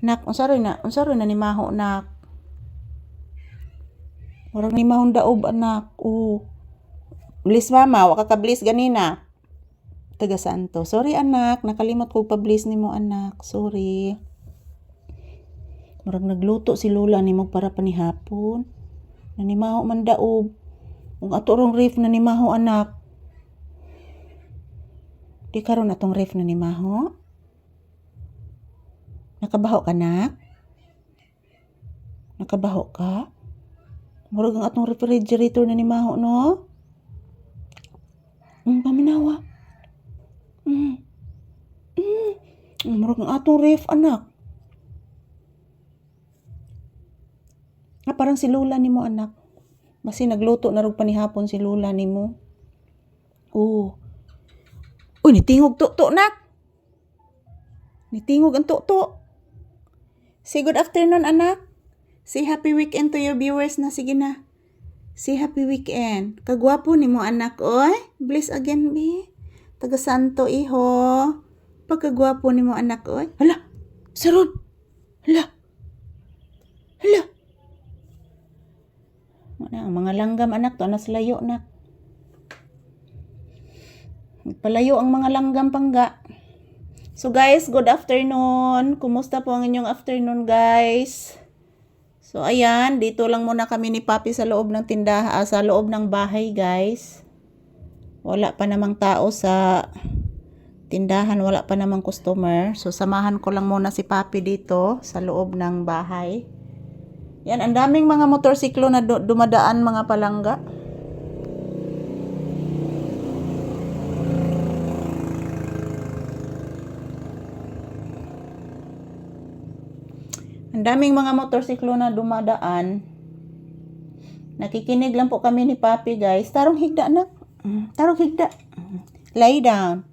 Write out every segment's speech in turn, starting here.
Nak, unsaroy na, unsaroy na ni Maho, nak. Murag ni Mahong daob, anak. Oo. Bliss mama, wa ka ganina. Taga Santo. Sorry anak, nakalimot ko pa-bliss nimo anak. Sorry. Murag nagluto si Lola nimo para panihapon. Nanimaho man daob. Kung ato rong ref nanimaho anak. Di karon atong ref nanimaho. Nakabaho ka nak? Nakabaho ka? Murag ang atong refrigerator nanimaho no? Mm, paminawa. Mm. Mm. Murag ang atong ref anak. Ah, parang si Lola ni mo anak. Basi nagluto na rog panihapon si Lola ni mo. Oo. Uy, nitingog to-to nak. Nitingog ang to-to. Say good afternoon anak. Say happy weekend to your viewers na. Sige na. Say happy weekend. Kagwapo ni mo anak, oy. Bless again, be. Taga Santo, iho. Pagkagwapo ni mo anak, oy. Hala, sarod. Hala. Hala. Ang mga langgam anak to, anas layo nak. Palayo ang mga langgam pangga. So guys, good afternoon. Kumusta po ang inyong afternoon guys? So ayan, dito lang muna kami ni Papi sa loob ng tindahan, ah, sa loob ng bahay guys. Wala pa namang tao sa tindahan, wala pa namang customer. So samahan ko lang muna si Papi dito sa loob ng bahay. Yan, ang daming mga motorsiklo na du- dumadaan mga palangga. Ang daming mga motorsiklo na dumadaan. Nakikinig lang po kami ni Papi guys. Tarong higda na. Mm, Tarong higda. Mm. Lay down.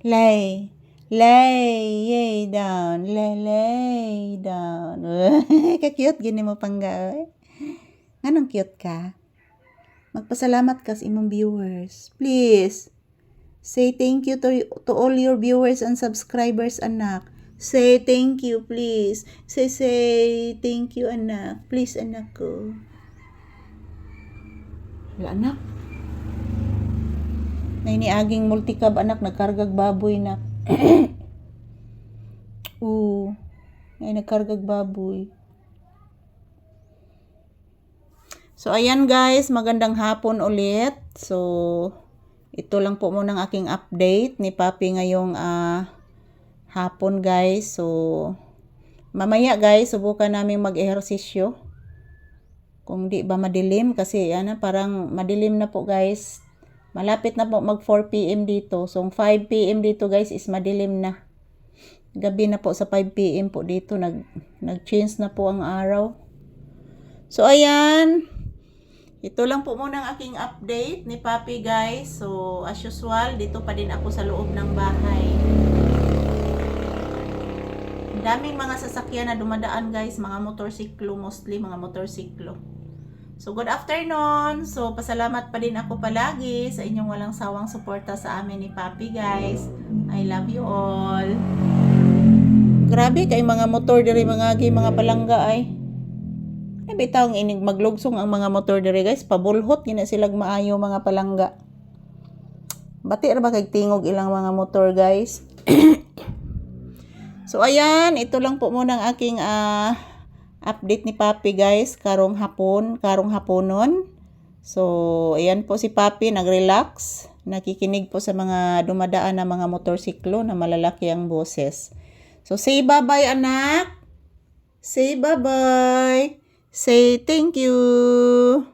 Lay. Lay. Yay down. Lay, lay down. Ka-cute gini mo pangga. oy. Anong cute ka? Magpasalamat ka sa imong viewers. Please. Say thank you to, to all your viewers and subscribers, anak. Say thank you, please. Say, say thank you, anak. Please, anak ko. Wala, anak. Na iniaging multicab, anak. Nagkargag baboy, na. Oo. Ay, nagkargag baboy. So, ayan guys, magandang hapon ulit. So, ito lang po muna ang aking update ni Papi ngayong ah, hapon guys. So, mamaya guys, subukan namin mag-ehersisyo. Kung di ba madilim kasi ano, parang madilim na po guys. Malapit na po mag 4 p.m. dito. So, 5 p.m. dito guys is madilim na. Gabi na po sa 5 p.m. po dito. Nag, nag-change na po ang araw. So, ayan. Ito lang po muna ang aking update ni Papi guys. So, as usual, dito pa din ako sa loob ng bahay. Daming mga sasakyan na dumadaan guys, mga motorsiklo mostly, mga motorsiklo. So, good afternoon. So, pasalamat pa din ako palagi sa inyong walang sawang suporta sa amin ni Papi guys. I love you all. Grabe kay mga motor diri mga agi mga palangga ay. Ay bitaw ang inig maglugsong ang mga motor diri guys, pabulhot gina silag maayo mga palangga. Bati ra ba kay tingog ilang mga motor guys? so ayan, ito lang po muna ang aking ah, update ni Papi guys, karong hapon, karong haponon. So, ayan po si Papi, nag-relax. Nakikinig po sa mga dumadaan na mga motorsiklo na malalaki ang boses. So, say bye-bye anak. Say bye-bye. Say thank you.